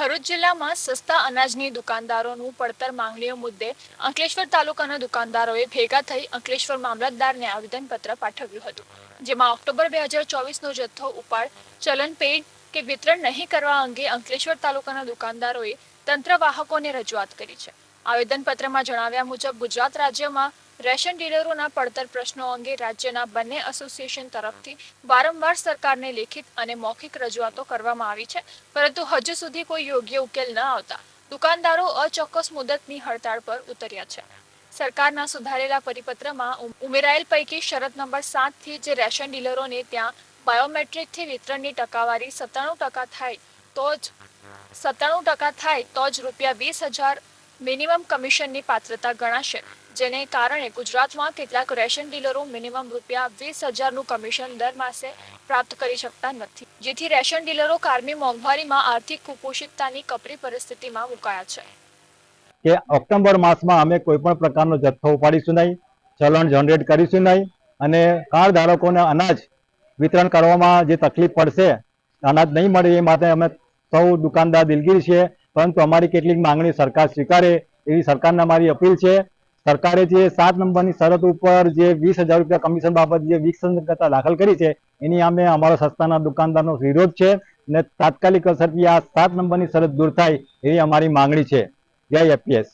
ભરૂચ જિલ્લામાં સસ્તા અનાજની દુકાનદારોનું પડતર માંગણીઓ મુદ્દે અંકલેશ્વર તાલુકાના દુકાનદારોએ ભેગા થઈ અંકલેશ્વર મામલતદારને આવેદનપત્ર પાઠવ્યું હતું, જેમાં ઓક્ટોબર બે હજાર ચોવીસનો જથ્થો ઉપાડ, ચલન પેડ કે વિતરણ નહીં કરવા અંગે અંકલેશ્વર તાલુકાના દુકાનદારોએ તંત્ર વાહકોને રજૂઆત કરી છે. આવેદનપત્રમાં જણાવ્યા મુજબ ગુજરાત રાજ્યમાં રેશન ડીલરોના પડતર પ્રશ્નો અંગે રાજ્યના બંને એસોસિએશન તરફથી વારંવાર સરકારને લેખિત અને મૌખિક રજૂઆતો કરવામાં આવી છે. પરંતુ હજુ સુધી કોઈ યોગ્ય ઉકેલ ન આવતા દુકાનદારો અચોક્કસ મુદતની હડતાળ પર ઉતર્યા છે. સરકારના સુધારેલા પરિપત્રમાં ઉમ- ઉમેરાયેલ પૈકી શરત નંબર સાતથી જે રેશન ડીલરોને ત્યાં બાયોમેટ્રિકથી વિતરણની ટકાવારી સત્તાણું ટકા થાય તો જ, સત્તાણું ટકા થાય તો જ રૂપિયા વીસ હજાર મિનિમમ કમિશનની પાત્રતા ગણાશે. જેને કારણે ગુજરાતમાં કેટલાક રેશન ડીલરો મિનિમમ રૂપિયા વીસ હજારનું કમિશન દર માસે પ્રાપ્ત કરી શકતા નથી. જેથી રેશન ડીલરો કારમી મોંઘવારીમાં આર્થિક કુપોષિતતાની કપરી પરિસ્થિતિમાં મુકાયા છે. કે ઓક્ટોબર માસમાં અમે કોઈ પણ પ્રકારનો જથ્થો ઉપાડીશું નહીં, ચલણ જનરેટ કરીશું નહીં અને કાર્ડ ધારકોને અનાજ વિતરણ કરવામાં જે તકલીફ પડશે, અનાજ નહીં મળે એ માટે અમે સૌ દુકાનદાર દિલગીર છીએ. પરંતુ અમારી કેટલીક માંગણી સરકાર સ્વીકારે એવી સરકારને અમારી અપીલ છે. સરકારે જે સાત નંબરની શરત ઉપર જે વીસ હજાર રૂપિયા કમિશન બાબત જે વિસંગતતા દાખલ કરી છે, એની અમે અમારા સસ્તાના દુકાનદારનો વિરોધ છે અને તાત્કાલિક અસરથી આ સાત નંબરની શરત દૂર થાય એવી અમારી માંગણી છે. જય એપીએસ